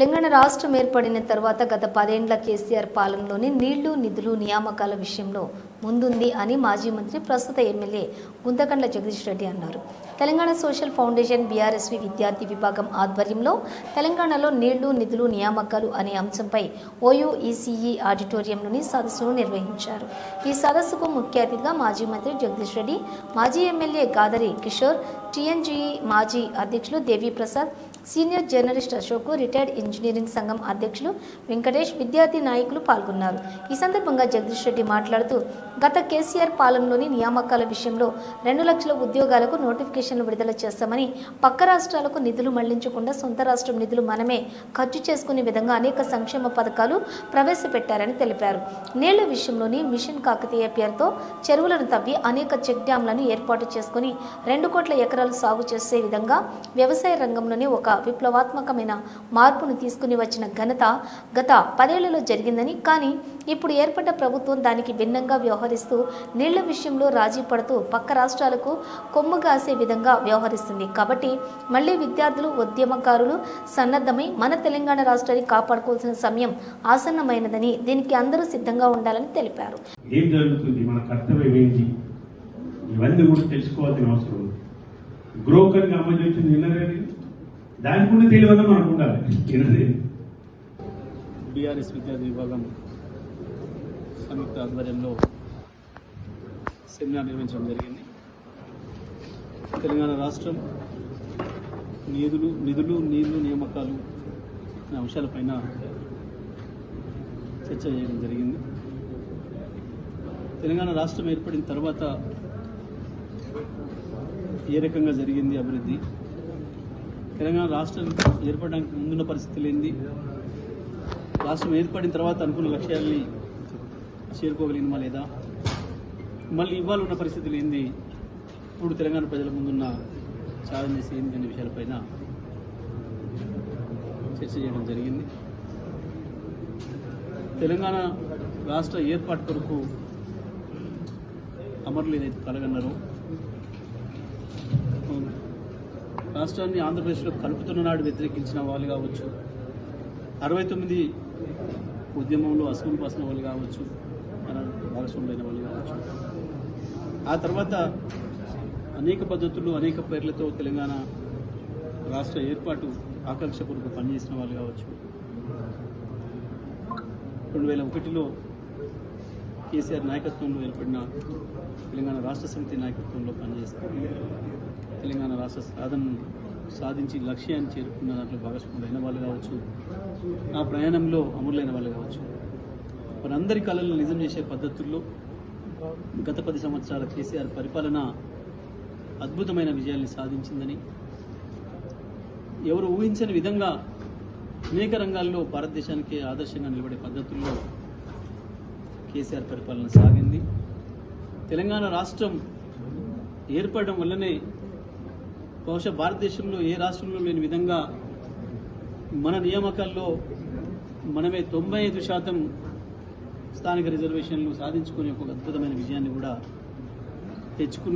తెలంగాణ రాష్ట్రం ఏర్పడిన తర్వాత గత పదేండ్ల కేసీఆర్ పాలనలోనే నీళ్ళు నిధులు నియామకాల విషయంలో ముందుంది అని మాజీ మంత్రి ప్రస్తుత ఎమ్మెల్యే గుంతకండ్ల జగదీష్ రెడ్డి అన్నారు. తెలంగాణ సోషల్ ఫౌండేషన్ బీఆర్ఎస్వి విద్యార్థి విభాగం ఆధ్వర్యంలో తెలంగాణలో నీళ్ళు నిధులు నియామకాలు అనే అంశంపై ఓయూఈసీఈ ఆడిటోరియంలోని సదస్సును నిర్వహించారు. ఈ సదస్సుకు ముఖ్య అతిథిగా మాజీ మంత్రి జగదీష్ రెడ్డి మాజీ ఎమ్మెల్యే గాదరి కిషోర్ టీఎన్జీఈ మాజీ అధ్యక్షులు Devi Prasad senior journalist Ashok retired engineering సంఘం అధ్యక్షులు వెంకటేష్ విద్యార్థి నాయకులు పాల్గొన్నారు. ఈ సందర్భంగా జగదీష్ రెడ్డి మాట్లాడుతూ గత కేసీఆర్ పాలనలోని నియామకాల విషయంలో రెండు లక్షల ఉద్యోగాలకు నోటిఫికేషన్లు విడుదల చేస్తామని పక్క రాష్ట్రాలకు నిధులు మళ్ళించకుండా సొంత రాష్ట్రం నిధులు మనమే ఖర్చు చేసుకునే విధంగా అనేక సంక్షేమ పథకాలు ప్రవేశపెట్టారని తెలిపారు. నీళ్ళ విషయంలోని మిషన్ కాకతీయ పేరుతో చెరువులను తవ్వి అనేక చెక్ డ్యాంలను ఏర్పాటు చేసుకుని రెండు కోట్ల ఎకరాలు సాగు చేసే విధంగా వ్యవసాయ రంగంలోనే ఒక విప్లవాత్మకమైన మార్పును తీసుకుని వచ్చిన ఘనత గత పదేళ్ళలో జరిగిందని కానీ ఇప్పుడు ఏర్పడ్డ ప్రభుత్వం దానికి భిన్నంగా వ్యవహరిస్తూ నీళ్ళ విషయంలో రాజీ పడుతూ పక్క రాష్ట్రాలకు కొమ్ము కాసే విధంగా వ్యవహరిస్తుంది. కాబట్టి మళ్ళీ విద్యార్థులు ఉద్యమకారులు సన్నద్ధమై మన తెలంగాణ రాష్ట్రాన్ని కాపాడుకోవాల్సిన సమయం ఆసన్నమైనదని దీనికి అందరూ సిద్ధంగా ఉండాలని తెలిపారు. ఏం జరుగుతుంది? మన కర్తవ్యం ఏంటి? ఇవన్నీ కూడా తెలుసుకోవాల్సిన అవసరం ఉంది. బ్రోకర్గా అమలు వచ్చింది విన్నరే దాని కూడా తెలియదు మనకు ఉండాలి. బీఆర్ఎస్ విద్యార్థి విభాగం సంయుక్త ఆధ్వర్యంలో సెమినార్ నిర్వహించడం జరిగింది. తెలంగాణ రాష్ట్రం నిధులు నిధులు నీళ్ళు నియామకాలు అనే అంశాలపైన చర్చ చేయడం జరిగింది. తెలంగాణ రాష్ట్రం ఏర్పడిన తర్వాత ఏ రకంగా జరిగింది అభివృద్ధి? తెలంగాణ రాష్ట్రం ఏర్పడడానికి ముందున్న పరిస్థితులు ఏంది? రాష్ట్రం ఏర్పడిన తర్వాత అనుకున్న లక్ష్యాల్ని చేరుకోగలిగినమా లేదా? మళ్ళీ ఇవాళ ఉన్న పరిస్థితులు ఏంది? ఇప్పుడు తెలంగాణ ప్రజల ముందున్న ఛాలెంజెస్ ఏంటి అనే విషయాలపైన చర్చ చేయడం జరిగింది. తెలంగాణ రాష్ట్ర ఏర్పాటు కొరకు అమరులు ఏదైతే కలగన్నారో రాష్ట్రాన్ని ఆంధ్రప్రదేశ్లో కలుపుతున్న నాడు వ్యతిరేకించిన వాళ్ళు కావచ్చు అరవై తొమ్మిది ఉద్యమంలో అసలు పాసిన వాళ్ళు కావచ్చు భాగస్వాములైన వాళ్ళు కావచ్చు. ఆ తర్వాత అనేక పద్ధతులు అనేక పేర్లతో తెలంగాణ రాష్ట్ర ఏర్పాటు ఆకాంక్షపూర్వక పనిచేసిన వాళ్ళు కావచ్చు. రెండు వేల ఒకటిలో కేసీఆర్ నాయకత్వంలో ఏర్పడిన తెలంగాణ రాష్ట్ర సమితి నాయకత్వంలో పనిచేస్తూ తెలంగాణ రాష్ట్ర సాధనను సాధించి లక్ష్యాన్ని చేరుకున్న దాంట్లో భాగస్వాములైన వాళ్ళు కావచ్చు. ఆ ప్రయాణంలో అమరులైన వాళ్ళు కావచ్చు. మనందరి కళలను నిజం చేసే పద్ధతుల్లో గత పది సంవత్సరాల కేసీఆర్ పరిపాలన అద్భుతమైన విజయాల్ని సాధించిందని ఎవరు ఊహించని విధంగా అనేక రంగాల్లో భారతదేశానికి ఆదర్శంగా నిలబడే పద్ధతుల్లో కేసీఆర్ పరిపాలన సాగింది. తెలంగాణ రాష్ట్రం ఏర్పడడం వల్లనే బహుశా భారతదేశంలో ఏ రాష్ట్రంలో లేని విధంగా మన నియామకాల్లో మనమే తొంభై ఐదు శాతం స్థానిక రిజర్వేషన్లు సాధించుకునే ఒక అద్భుతమైన విజయాన్ని కూడా తెచ్చుకున్న